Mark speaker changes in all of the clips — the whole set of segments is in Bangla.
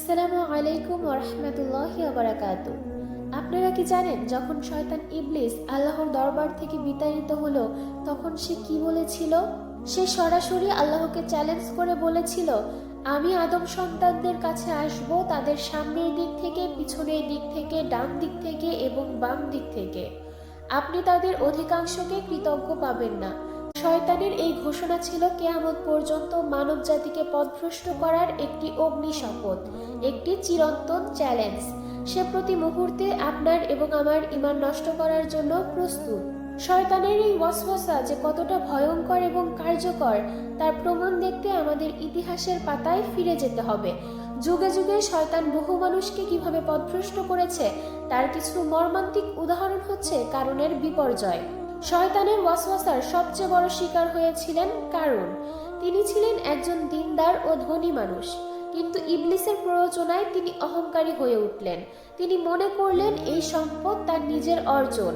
Speaker 1: আসসালামু আলাইকুম ওরহমতুল্লাহ বারাকাত আপনারা কি জানেন, যখন শয়তান ইবলিস আল্লাহর দরবার থেকে বিতাড়িত হলো, তখন সে কি বলেছিল? সে সরাসরি আল্লাহকে চ্যালেঞ্জ করে বলেছিল, আমি আদম সন্তানদের কাছে আসব তাদের সামনের দিক থেকে, পিছনের দিক থেকে, ডান দিক থেকে এবং বাম দিক থেকে। আপনি তাদের অধিকাংশকে কৃতজ্ঞ পাবেন না। শয়তানের এই ঘোষণা ছিল কেয়ামত পর্যন্ত মানব জাতিকে পথভ্রষ্ট করার একটি অগ্নি শপথ একটি চিরন্তন চ্যালেঞ্জ। সে প্রতি মুহূর্তে আপনার এবং আমার ইমান নষ্ট করার জন্য প্রস্তুত। শয়তানের এই ওয়াসওয়াসা যে কতটা ভয়ঙ্কর এবং কার্যকর, তার প্রমাণ দেখতে আমাদের ইতিহাসের পাতায় ফিরে যেতে হবে। যুগে যুগে শয়তান বহু মানুষকে কীভাবে পথভ্রষ্ট করেছে, তার কিছু মর্মান্তিক উদাহরণ হচ্ছে কারণের বিপর্যয়। শয়তানের ওয়াসওয়াসার সবচেয়ে বড় শিকার হয়েছিলেন কারণ তিনি ছিলেন একজন দিনদার ও ধনী মানুষ, কিন্তু ইবলিসের প্ররোচনায় তিনি অহংকারী হয়ে উঠলেন। তিনি মনে করলেন এই সম্পদ তার নিজের অর্জন,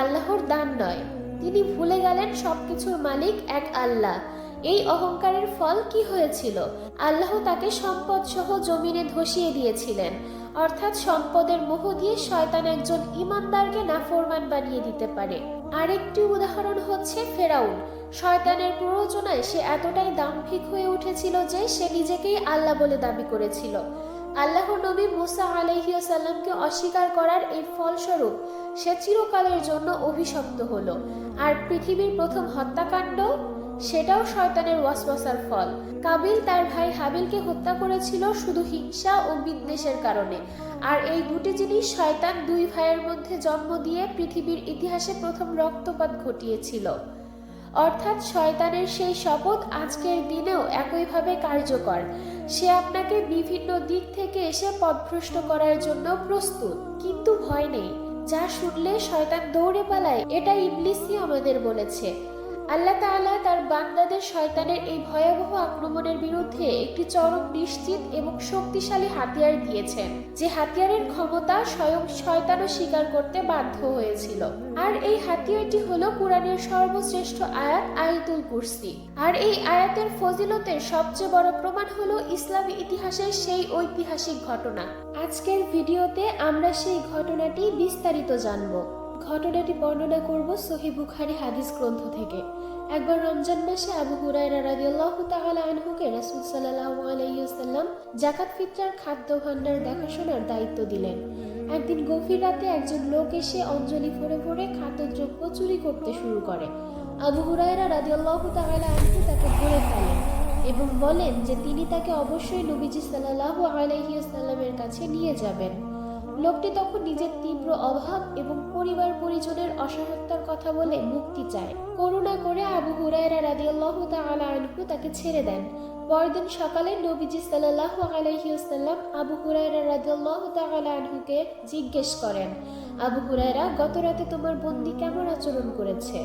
Speaker 1: আল্লাহর দান নয়। তিনি ভুলে গেলেন সবকিছুর মালিক এক আল্লাহ। এই অহংকারের ফল কি হয়েছিল? আল্লাহ তাকে সম্পদ সহ জমিনে ধসিয়ে দিয়েছিলেন। অর্থাৎ সম্পদের মোহ দিয়ে শয়তান একজন ইমানদারকে নাফরমান বানিয়ে দিতে পারে। আরেকটি উদাহরণ হচ্ছে ফেরাউন। শয়তানের প্ররোচনায় সে এতটাই দাম্ভিক হয়ে উঠেছিল যে সে নিজেকেই আল্লাহ বলে দাবি করেছিল। আল্লাহ নবী মুসা আলহিউসাল্লামকে অস্বীকার করার এই ফলস্বরূপ সে চিরকালের জন্য অভিশপ্ত হলো। আর পৃথিবীর প্রথম হত্যাকাণ্ড সেটাও শয়তানের ওয়াসওয়াসার ফল। কাবিল তার ভাই হাবিলকে হত্যা করেছিল শুধু হিংসা ও বিদ্বেষের কারণে। আর এই দুটি জিনিস শয়তান দুই ভাইয়ের মধ্যে জন্ম দিয়ে পৃথিবীর ইতিহাসে প্রথম রক্তপাত ঘটিয়েছিল। অর্থাৎ শয়তানের সেই শপথ আজকের দিনেও একইভাবে কার্যকর। সে আপনাকে বিভিন্ন দিক থেকে এসে পথভ্রষ্ট করার জন্য প্রস্তুত। কিন্তু ভয় নেই। যা শুনলে শয়তান দৌড়ে পালায়, এটা ইবলিসই আমাদের বলেছে। আল্লাহ তাআলা তার বান্দাদের শয়তানের এই ভয়াবহ আক্রমণের বিরুদ্ধে একটি চরম নিশ্চিত এবং শক্তিশালী হাতিয়ার দিয়েছেন, যে হাতিয়ারের ক্ষমতা স্বয়ং শয়তানও স্বীকার করতে বাধ্য হয়েছিল। আর এই হাতিয়ারটি হলো কোরআনের সর্বশ্রেষ্ঠ আয়াত, আয়াতুল কুরসি। আর এই আয়াতের ফজিলতের সবচেয়ে বড় প্রমাণ হলো ইসলামী ইতিহাসের সেই ঐতিহাসিক ঘটনা। আজকের ভিডিওতে আমরা সেই ঘটনাটি বিস্তারিত জানব। ঘটনাটি বর্ণনা করব সহি বুখারি হাদিস গ্রন্থ থেকে। একবার রমজান মাসে আবু হুরায়রা রাদিয়াল্লাহু তাআলা আনহুকে রাসূল সাল্লাল্লাহু আলাইহি ওয়াসাল্লাম যাকাত, ফিতরার, খাদ্য ভাণ্ডার দেখাশোনার দায়িত্ব দিলেন। একদিন গভীর রাতে একজন লোক এসে অঞ্জলি ভরে ভরে খাদ্যদ্রব্য চুরি করতে শুরু করে। আবু হুরায়রা রাদিয়াল্লাহু তাআলা আনহু তাকে ধরে ফেলেন এবং বলেন যে তিনি তাকে অবশ্যই নবীজি সাল্লাল্লাহু আলাইহি কাছে নিয়ে যাবেন। লোকটি তখন নিজের তীব্র অভাব এবং পরিবার পরিজনের অসহায়তার কথা বলে মুক্তি চায়। করুণা করে আবু হুরায়রা রাদিয়াল্লাহু তাআলা আনহু তাকে ছেড়ে দেন। পরদিন সকালে নবীজি সাল্লাল্লাহু আলাইহি ওয়াসাল্লাম আবু হুরায়রা রাদিয়াল্লাহু তাআলা আনহুকে জিজ্ঞেস করেন, আবু হুরায়রা, গত রাতে তোমার বন্দি কেমন আচরণ করেছে?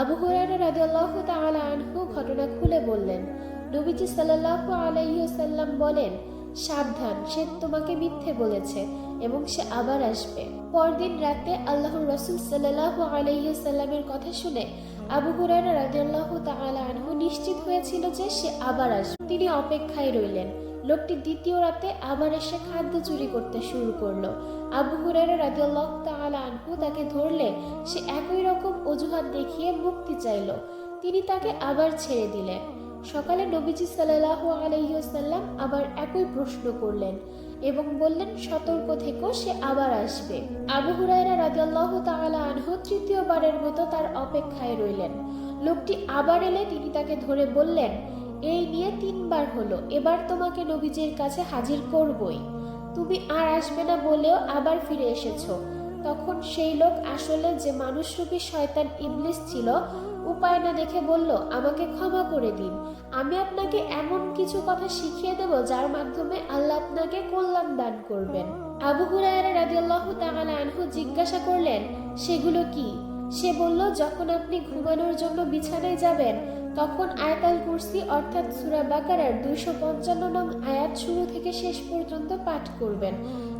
Speaker 1: আবু হুরায়রা রাদিয়াল্লাহু তাআলা আনহু ঘটনা খুলে বললেন, নবীজি সাল্লাল্লাহু আলাইহি ওয়াসাল্লাম বলেন, সাবধান, সে তোমাকে মিথ্যে বলেছে। এবং সে আবার আসবে। পরদিন রাতে আল্লাহর রসুল সাল্লাহ আলাইসাল্লামের কথা শুনে আবু হুরায়রা রাদিয়াল্লাহু তাআলা আনহু নিশ্চিত হয়েছিল যে সে আবার আসবে। তিনি অপেক্ষায় রইলেন। লোকটি দ্বিতীয় রাতে আবার এসে খাদ্য চুরি করতে শুরু করল। আবু হুরায়রা রাদিয়াল্লাহু তাআলা আনহু তাকে ধরলে সে একই রকম অজুহাত দেখিয়ে মুক্তি চাইল। তিনি তাকে আবার ছেড়ে দিলেন। সকালে নবীজি সাল্লাহ আলাইসাল্লাম আবার একই প্রশ্ন করলেন এবং বললেন, সতর্ক থেকো, সে আবার আসবে। আবু হুরায়রা রাদিয়াল্লাহু তাআলা আনহু তৃতীয়বারের মতো তার অপেক্ষায় রইলেন। লোকটি আবার এলে তিনি তাকে ধরে বললেন, এই নিয়ে তিনবার হলো, এবার তোমাকে নবীজির কাছে হাজির করবই। তুমি আর আসবে না বলেও আবার ফিরে এসেছ। তখন সেই লোক আসলে যে মানুষরূপী শয়তান ইবলিস ছিল উপায় না দেখে বলল, আমাকে ক্ষমা করে দিন। আমি আপনাকে এমন কিছু কথা শিখিয়ে দেব যার মাধ্যমে আল্লাহ আপনাকে কল্যাণ দান করবেন। আবু হুরায়রা রাদিয়াল্লাহু তাআলা আনহু জিজ্ঞাসা করলেন, সেগুলো কি? সে বলল, যখন আপনি ঘুমানোর জন্য বিছানায় যাবেন তখন আয়াতাল কুরসি অর্থাৎ সূরা বাকারার দুইশো পঞ্চান্ন নং আয়াত শুরু থেকে শেষ পর্যন্ত পাঠ করবেন।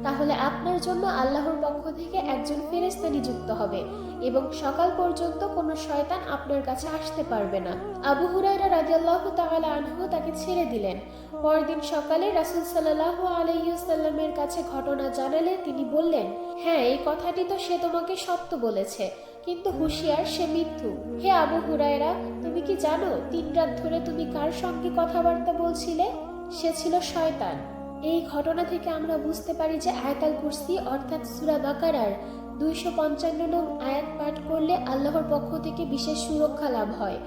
Speaker 1: তাহলে আপনার জন্য আল্লাহর পক্ষ থেকে একজন ফেরেস্তা নিযুক্ত হবে এবং সকাল পর্যন্ত কোনো শয়তান আপনার কাছে আসতে পারবে না। আবু হুরায়রা রাদিয়াল্লাহু তাআলা আনহু তাকে ছেড়ে দিলেন। পরদিন সকালে রাসুল সাল্লাহ আলহিউসাল্লামের কাছে ঘটনা জানালে তিনি বললেন হ্যাঁ এই কথাটি তো সে তোমাকে সত্য বলেছে। কিন্তু হুঁশিয়ার সে মিথ্যু। হে আবু হুরায়রা, তুমি কি জানো তিন রাত ধরে তুমি কার সঙ্গে কথাবার্তা বলছিলে? সে ছিল শয়তান। এই ঘটনা থেকে আমরা বুঝতে পারি যে আয়াতাল কুরসি অর্থাৎ সুরা বাকারার দুইশো পঞ্চান্ন নং আয়াত পাঠ করলে আল্লাহর পক্ষ থেকে বিশেষ সুরক্ষা লাভ হয়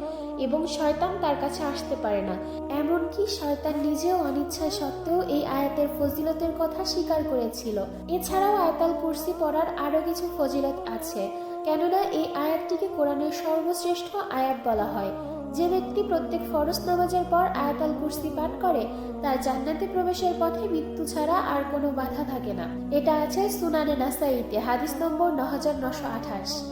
Speaker 1: এবং শয়তান তার কাছে আসতে পারে না। এমনকি শয়তান নিজেও অনিচ্ছা সত্ত্বেও এই আয়াতের ফজিলতের কথা স্বীকার করেছিল। এছাড়াও আয়াতাল কুরসি পড়ার আরও কিছু ফজিলত আছে। কেননা এই আয়াতটিকে কোরআনের সর্বশ্রেষ্ঠ আয়াত বলা হয়। যে ব্যক্তি প্রত্যেক ফরজ নামাজের পর আয়াতাল কুর্সি পাঠ করে, তার জান্নাতে প্রবেশের পথে মৃত্যু ছাড়া আর কোনো বাধা থাকে না। এটা আছে সুনানে নাসাইতে, হাদিস নম্বর ন হাজার নশো আঠাশ।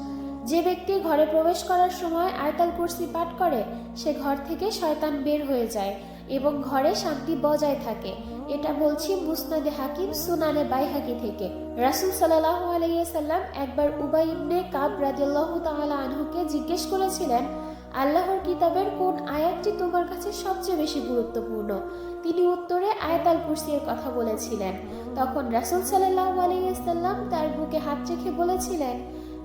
Speaker 1: যে ব্যক্তি ঘরে প্রবেশ করার সময় আয়তাল কুর্সি পাঠ করে, সে ঘর থেকে শয়তান বের হয়ে যায়। এবং ঘরে শান্তি বজায় থাকে। এটা বলছি মুসনাদে হাকিম সুনানে বাইহাকি থেকে। রাসুল সাল্লাহ আলাইসাল্লাম একবার উবাই ইবনে কাব রাদিয়াল্লাহ তাআলা আনহুকে জিজ্ঞেস করেছিলেন, আল্লাহর কিতাবের কোন আয়াতটি তোমার কাছে সবচেয়ে বেশি গুরুত্বপূর্ণ? তিনি উত্তরে আয়াতাল কুরসির কথা বলেছিলেন। তখন রাসুল সাল্লাহ আলাইসাল্লাম তার বুকে হাত রেখে বলেছিলেন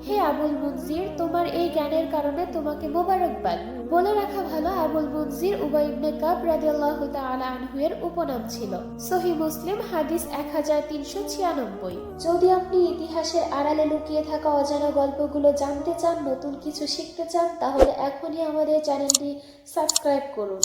Speaker 1: হে আবুল মুনজির, তোমার এই জ্ঞানের কারণে তোমাকে মোবারকবাদ। বলে রাখা ভালো, আবুল মুনজির উবাই ইবনে কাব রাদিয়াল্লাহু তাআলা আনহু এর উপনাম ছিল। সহি মুসলিম, হাদিস এক হাজার তিনশো ছিয়ানব্বই। যদি আপনি ইতিহাসের আড়ালে লুকিয়ে থাকা অজানা গল্পগুলো জানতে চান, নতুন কিছু শিখতে চান, তাহলে এখনই আমাদের চ্যানেলটি সাবস্ক্রাইব করুন।